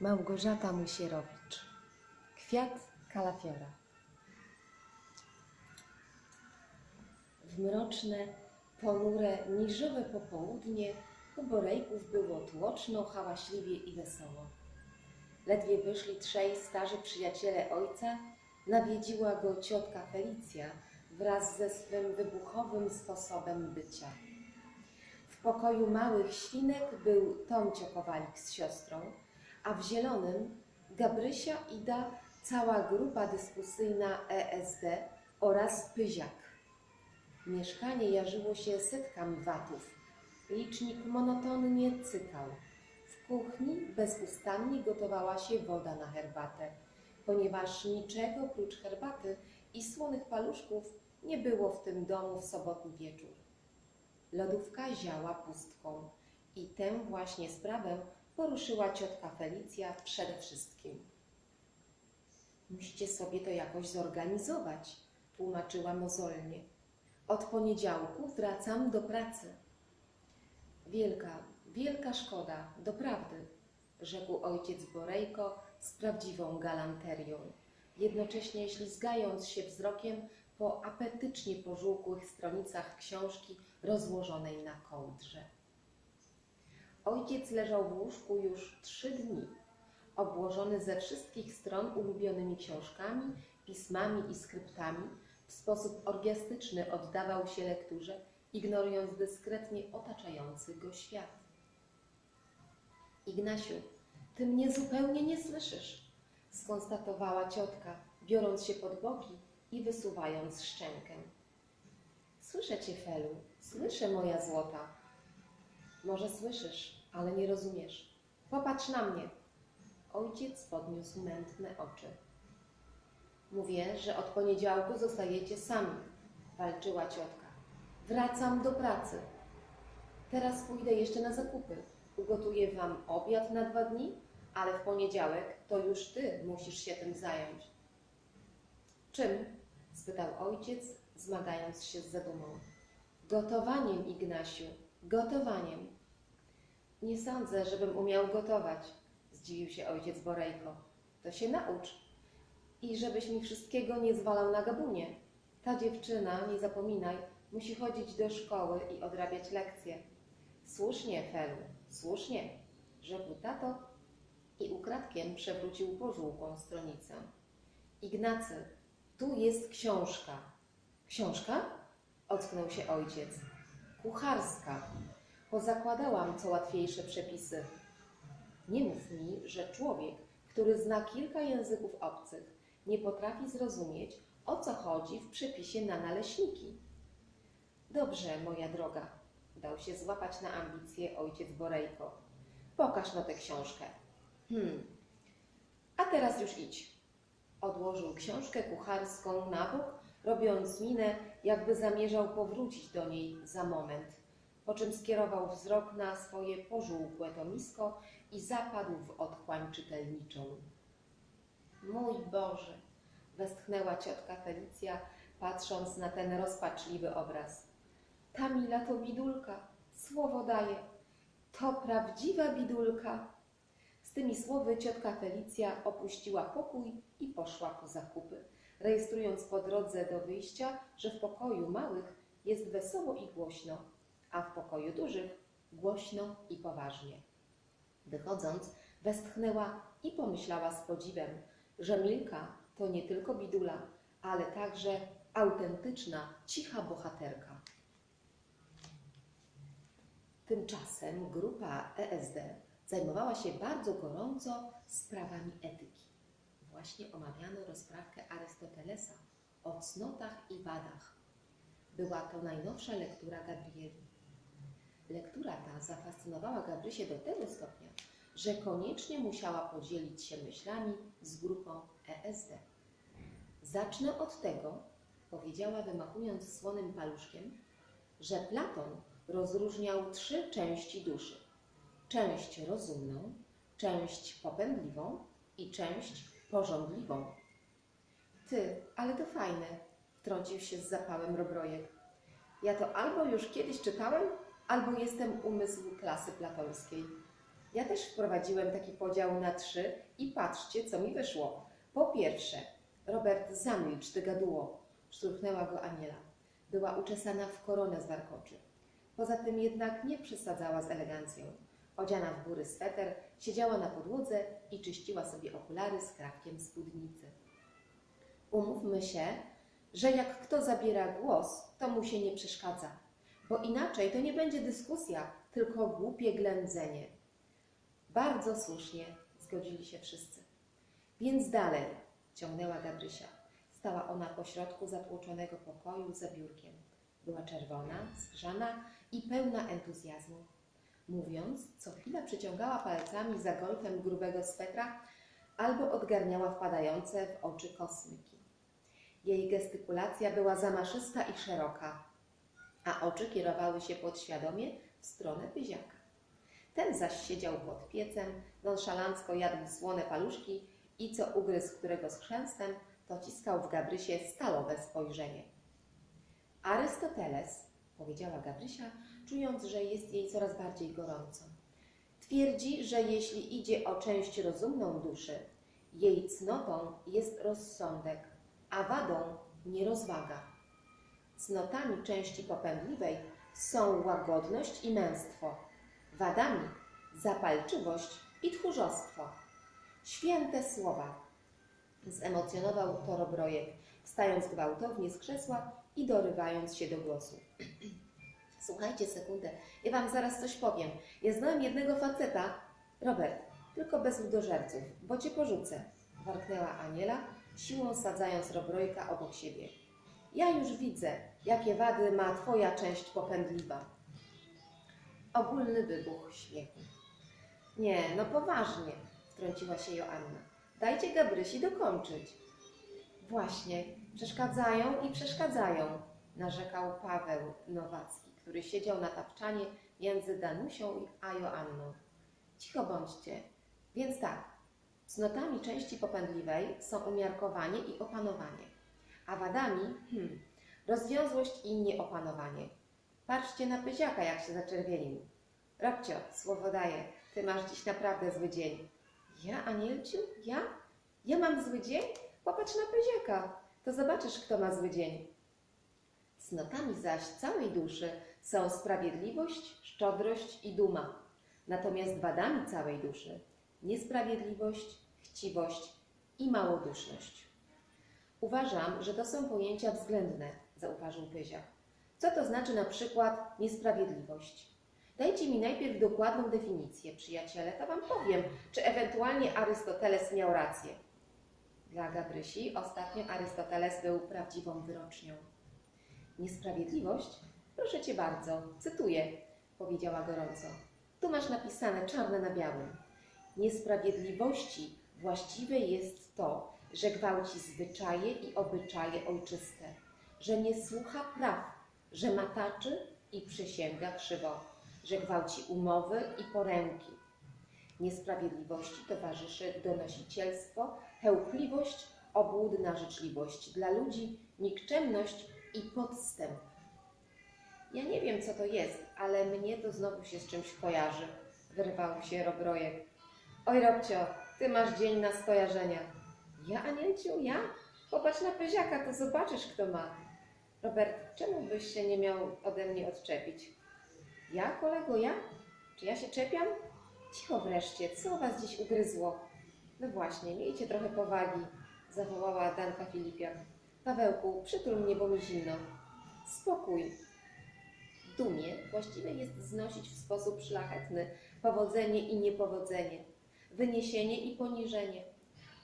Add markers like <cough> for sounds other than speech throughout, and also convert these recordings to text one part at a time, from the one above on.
Małgorzata Musierowicz. Kwiat kalafiora. W mroczne, ponure, niżowe popołudnie u Borejków było tłoczno, hałaśliwie i wesoło. Ledwie wyszli trzej starzy przyjaciele ojca, nawiedziła go ciotka Felicja wraz ze swym wybuchowym sposobem bycia. W pokoju małych świnek był Tomcio Kowalik z siostrą, a w zielonym Gabrysia, Ida, cała grupa dyskusyjna ESD oraz Pyziak. Mieszkanie jarzyło się setkami watów. Licznik monotonnie cykał. W kuchni bezustannie gotowała się woda na herbatę, ponieważ niczego prócz herbaty i słonych paluszków nie było w tym domu w sobotni wieczór. Lodówka ziała pustką i tę właśnie sprawę poruszyła ciotka Felicja przede wszystkim. Musicie sobie to jakoś zorganizować, tłumaczyła mozolnie. Od poniedziałku wracam do pracy. Wielka, wielka szkoda, doprawdy, rzekł ojciec Borejko z prawdziwą galanterią, jednocześnie ślizgając się wzrokiem po apetycznie pożółkłych stronicach książki rozłożonej na kołdrze. Ojciec leżał w łóżku już trzy dni, obłożony ze wszystkich stron ulubionymi książkami, pismami i skryptami, w sposób orgiastyczny oddawał się lekturze, ignorując dyskretnie otaczający go świat. Ignasiu, ty mnie zupełnie nie słyszysz, skonstatowała ciotka, biorąc się pod boki i wysuwając szczękę. Słyszę cię, Felu, słyszę, moja złota. Może słyszysz, ale nie rozumiesz. Popatrz na mnie. Ojciec podniósł mętne oczy. Mówię, że od poniedziałku zostajecie sami, walczyła ciotka. Wracam do pracy. Teraz pójdę jeszcze na zakupy. Ugotuję wam obiad na dwa dni, ale w poniedziałek to już ty musisz się tym zająć. Czym? spytał ojciec, zmagając się z zadumą. Gotowaniem, Ignasiu, gotowaniem. Nie sądzę, żebym umiał gotować, zdziwił się ojciec Borejko. To się naucz. I żebyś mi wszystkiego nie zwalał na gabunie. Ta dziewczyna, nie zapominaj, musi chodzić do szkoły i odrabiać lekcje. Słusznie, Felu, słusznie, rzekł tato i ukradkiem przewrócił pożółkłą stronicę. Ignacy, tu jest książka. Książka? Ocknął się ojciec. Kucharska. Pozakładałam co łatwiejsze przepisy. Nie mów mi, że człowiek, który zna kilka języków obcych, nie potrafi zrozumieć, o co chodzi w przepisie na naleśniki. Dobrze, moja droga, dał się złapać na ambicje ojciec Borejko. Pokaż no tę książkę. Hmm. A teraz już idź. Odłożył książkę kucharską na bok, robiąc minę, jakby zamierzał powrócić do niej za moment, po czym skierował wzrok na swoje pożółkłe tomisko i zapadł w otchłań czytelniczą. Mój Boże, westchnęła ciotka Felicja, patrząc na ten rozpaczliwy obraz. Ta Mila to bidulka, słowo daje. To prawdziwa bidulka. Z tymi słowy ciotka Felicja opuściła pokój i poszła po zakupy, rejestrując po drodze do wyjścia, że w pokoju małych jest wesoło i głośno, a w pokoju dużych głośno i poważnie. Wychodząc, westchnęła i pomyślała z podziwem, że Milka to nie tylko bidula, ale także autentyczna, cicha bohaterka. Tymczasem grupa ESD zajmowała się bardzo gorąco sprawami etyki. Właśnie omawiano rozprawkę Arystotelesa o cnotach i wadach. Była to najnowsza lektura Gabrieli. Lektura ta zafascynowała Gabrysię do tego stopnia, że koniecznie musiała podzielić się myślami z grupą ESD. Zacznę od tego, powiedziała wymachując słonym paluszkiem, że Platon rozróżniał trzy części duszy. Część rozumną, część popędliwą i część porządliwą. Ty, ale to fajne, wtrącił się z zapałem Robrojek. Ja to albo już kiedyś czytałem, albo jestem umysł klasy platońskiej. Ja też wprowadziłem taki podział na trzy i patrzcie, co mi wyszło. Po pierwsze, Robert, zamilcz, ty gaduło, szturchnęła go Aniela. Była uczesana w koronę z warkoczy. Poza tym jednak nie przesadzała z elegancją. Odziana w bury sweter, siedziała na podłodze i czyściła sobie okulary z krawkiem spódnicy. Umówmy się, że jak kto zabiera głos, to mu się nie przeszkadza, bo inaczej to nie będzie dyskusja, tylko głupie ględzenie. Bardzo słusznie, zgodzili się wszyscy. Więc dalej, ciągnęła Gabrysia. Stała ona pośrodku zatłoczonego pokoju za biurkiem. Była czerwona, zgrzana i pełna entuzjazmu. Mówiąc, co chwila przyciągała palcami za golfem grubego swetra albo odgarniała wpadające w oczy kosmyki. Jej gestykulacja była zamaszysta i szeroka, a oczy kierowały się podświadomie w stronę Pyziaka. Ten zaś siedział pod piecem, nonszalancko jadł słone paluszki i co ugryzł którego z chrzęstem, to ciskał w Gabrysie stalowe spojrzenie. Arystoteles, powiedziała Gabrysia, czując, że jest jej coraz bardziej gorąco. Twierdzi, że jeśli idzie o część rozumną duszy, jej cnotą jest rozsądek, a wadą nierozwaga. Cnotami części popędliwej są łagodność i męstwo, wadami zapalczywość i tchórzostwo. Święte słowa. Zemocjonował Torobrojek, wstając gwałtownie z krzesła i dorywając się do głosu. <clears throat> Słuchajcie sekundę, ja wam zaraz coś powiem. Ja znałem jednego faceta, Robert, tylko bez ludożerców, bo cię porzucę, warknęła Aniela, siłą sadzając Robrojka obok siebie. Ja już widzę, jakie wady ma twoja część popędliwa. Ogólny wybuch śmiechu. Nie, no poważnie, wtrąciła się Joanna. Dajcie Gabrysi dokończyć. Właśnie, przeszkadzają i przeszkadzają, narzekał Paweł Nowacki, który siedział na tapczanie między Danusią a Joanną. Cicho bądźcie. Więc tak, cnotami części popędliwej są umiarkowanie i opanowanie, a wadami hmm, rozwiązłość i nieopanowanie. Patrzcie na Pyziaka, jak się zaczerwienił. Robcio, słowo daję, ty masz dziś naprawdę zły dzień. Ja, Anielciu? Ja? Ja mam zły dzień? Popatrz na Pyziaka, to zobaczysz, kto ma zły dzień. Cnotami zaś całej duszy są sprawiedliwość, szczodrość i duma. Natomiast wadami całej duszy niesprawiedliwość, chciwość i małoduszność. Uważam, że to są pojęcia względne, zauważył Pyziak. Co to znaczy na przykład niesprawiedliwość? Dajcie mi najpierw dokładną definicję, przyjaciele, to wam powiem, czy ewentualnie Arystoteles miał rację. Dla Gabrysi ostatnio Arystoteles był prawdziwą wyrocznią. Niesprawiedliwość? Proszę cię bardzo, cytuję, powiedziała gorąco. Tu masz napisane czarne na białym. Niesprawiedliwości właściwe jest to, że gwałci zwyczaje i obyczaje ojczyste, że nie słucha praw, że mataczy i przysięga krzywo, że gwałci umowy i poręki. Niesprawiedliwości towarzyszy donosicielstwo, chełpliwość, obłudna życzliwość dla ludzi, nikczemność i podstęp. Ja nie wiem, co to jest, ale mnie to znowu się z czymś kojarzy, wyrwał się Robrojek. Oj, Robcio, ty masz dzień na skojarzenia. Ja, Anielciu, ja? Popatrz na Pyziaka, to zobaczysz, kto ma. Robert, czemu byś się nie miał ode mnie odczepić? Ja, kolego, ja? Czy ja się czepiam? Cicho wreszcie, co was dziś ugryzło? No właśnie, miejcie trochę powagi, zawołała Danka Filipiak. Pawełku, przytul mnie, bo mi zimno. Spokój. Dumie właściwie jest znosić w sposób szlachetny powodzenie i niepowodzenie, wyniesienie i poniżenie,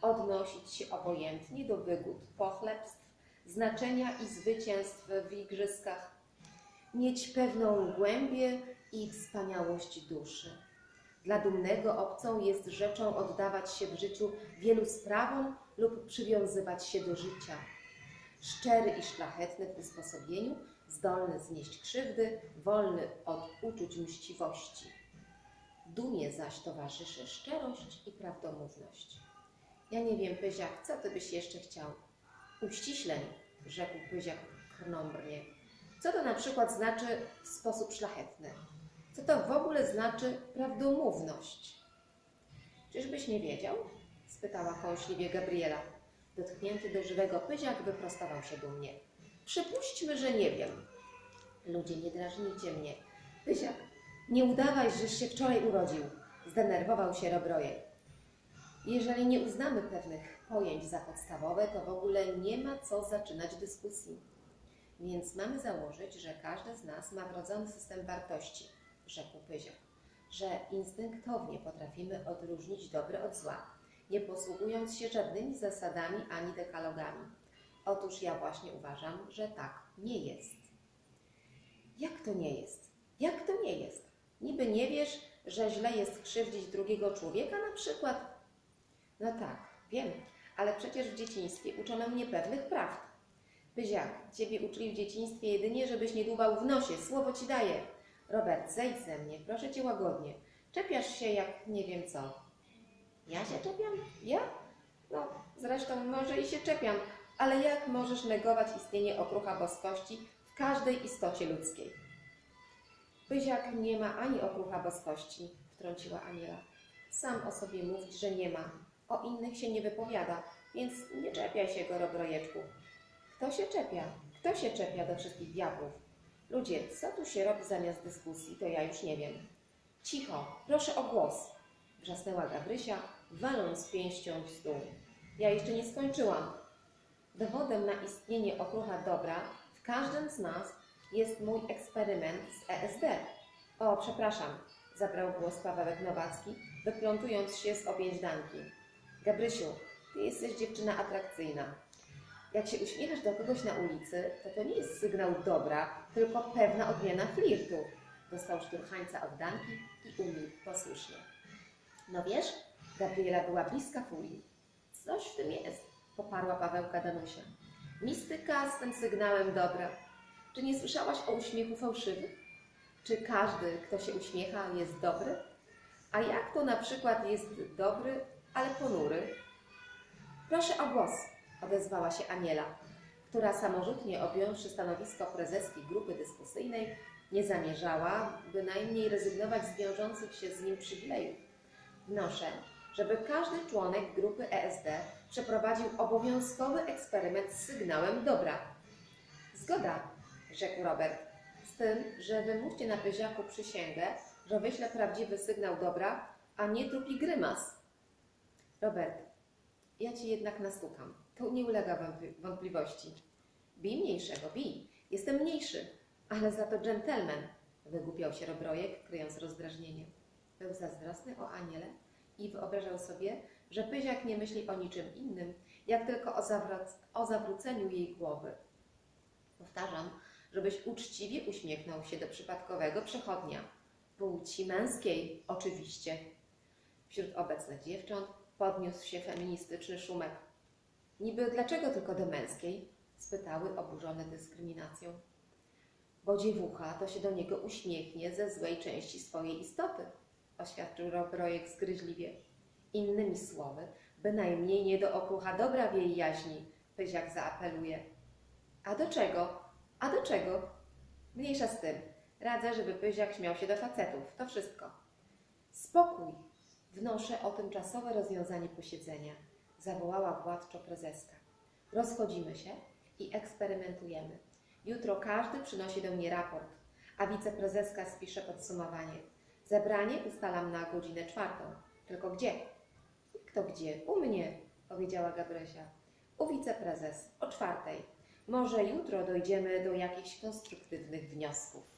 odnosić się obojętnie do wygód, pochlebstw, znaczenia i zwycięstw w igrzyskach, mieć pewną głębię i wspaniałość duszy. Dla dumnego obcą jest rzeczą oddawać się w życiu wielu sprawom lub przywiązywać się do życia. Szczery i szlachetny w usposobieniu, zdolny znieść krzywdy, wolny od uczuć mściwości. Dumie zaś towarzyszy szczerość i prawdomówność. Ja nie wiem, Pyziak, co ty byś jeszcze chciał? Uściśleń, rzekł Pyziak krnąbrnie. Co to na przykład znaczy w sposób szlachetny? Co to w ogóle znaczy prawdomówność? Czyżbyś nie wiedział? spytała kąśliwie Gabriela. Dotknięty do żywego pyziak wyprostował się dumnie. Przypuśćmy, że nie wiem. Ludzie, nie drażnijcie mnie. Pyziak, nie udawaj, żeś się wczoraj urodził. Zdenerwował się Robrojek. Jeżeli nie uznamy pewnych pojęć za podstawowe, to w ogóle nie ma co zaczynać dyskusji. Więc mamy założyć, że każdy z nas ma wrodzony system wartości, rzekł Pyziak, że instynktownie potrafimy odróżnić dobre od zła, nie posługując się żadnymi zasadami ani dekalogami. Otóż ja właśnie uważam, że tak nie jest. Jak to nie jest? Jak to nie jest? Niby nie wiesz, że źle jest krzywdzić drugiego człowieka na przykład? No tak, wiem, ale przecież w dzieciństwie uczono mnie pewnych prawd. Pyziak, ciebie uczyli w dzieciństwie jedynie, żebyś nie dłubał w nosie, słowo ci daję. Robert, zejdź ze mnie, proszę cię łagodnie. Czepiasz się jak nie wiem co. Ja się czepiam? Ja? No, zresztą może i się czepiam, ale jak możesz negować istnienie okrucha boskości w każdej istocie ludzkiej? Pyziak nie ma ani okrucha boskości, wtrąciła Aniela. Sam o sobie mówić, że nie ma. O innych się nie wypowiada, więc nie czepiaj się go, Robrojeczku. Kto się czepia? Kto się czepia do wszystkich diabłów? Ludzie, co tu się robi zamiast dyskusji, to ja już nie wiem. Cicho, proszę o głos, wrzasnęła Gabrysia, waląc pięścią w stół. Ja jeszcze nie skończyłam. Dowodem na istnienie okrucha dobra w każdym z nas jest mój eksperyment z ESD. O, przepraszam, zabrał głos Pawełek Nowacki, wyplątując się z objęć. Gabrysiu, ty jesteś dziewczyna atrakcyjna. Jak się uśmiechasz do kogoś na ulicy, to to nie jest sygnał dobra, tylko pewna odmiana flirtu. Dostał szturchańca od Danki i umilkł posłusznie. No wiesz, Gabriela była bliska furii. Coś w tym jest, poparła Pawełka Danusia. Mistyka z tym sygnałem dobra. Czy nie słyszałaś o uśmiechu fałszywym? Czy każdy, kto się uśmiecha, jest dobry? A jak to na przykład jest dobry, ale ponury? Proszę o głos, odezwała się Aniela, która samorzutnie objąwszy stanowisko prezeski grupy dyskusyjnej, nie zamierzała bynajmniej rezygnować z wiążących się z nim przywilejów. Wnoszę, żeby każdy członek grupy ESD przeprowadził obowiązkowy eksperyment z sygnałem dobra. Zgoda, rzekł Robert, z tym, że wymówcie na pyziaku przysięgę, że wyśle prawdziwy sygnał dobra, a nie trupi grymas. Robert, ja ci jednak nastukam. To nie ulega wątpli- wątpliwości. Bij mniejszego, bij. Jestem mniejszy, ale za to dżentelmen, wygłupiał się Robrojek, kryjąc rozdrażnienie. Był zazdrosny o Aniele i wyobrażał sobie, że Pyziak nie myśli o niczym innym, jak tylko o, zawrac- o zawróceniu jej głowy. Powtarzam, żebyś uczciwie uśmiechnął się do przypadkowego przechodnia. Płci męskiej, oczywiście. Wśród obecnych dziewcząt podniósł się feministyczny szumek. Niby dlaczego tylko do męskiej? spytały oburzone dyskryminacją. Bo dziewucha to się do niego uśmiechnie ze złej części swojej istoty, oświadczył Robrojek zgryźliwie. Innymi słowy, bynajmniej nie do okrucha dobra w jej jaźni, Pyziak zaapeluje. A do czego? A do czego? Mniejsza z tym. Radzę, żeby Pyziak śmiał się do facetów. To wszystko. Spokój. Wnoszę o tymczasowe rozwiązanie posiedzenia, zawołała władczo prezeska. Rozchodzimy się i eksperymentujemy. Jutro każdy przynosi do mnie raport, a wiceprezeska spisze podsumowanie. Zebranie ustalam na godzinę czwartą. Tylko gdzie? Kto gdzie? U mnie, powiedziała Gabrysia. U wiceprezes o czwartej. Może jutro dojdziemy do jakichś konstruktywnych wniosków.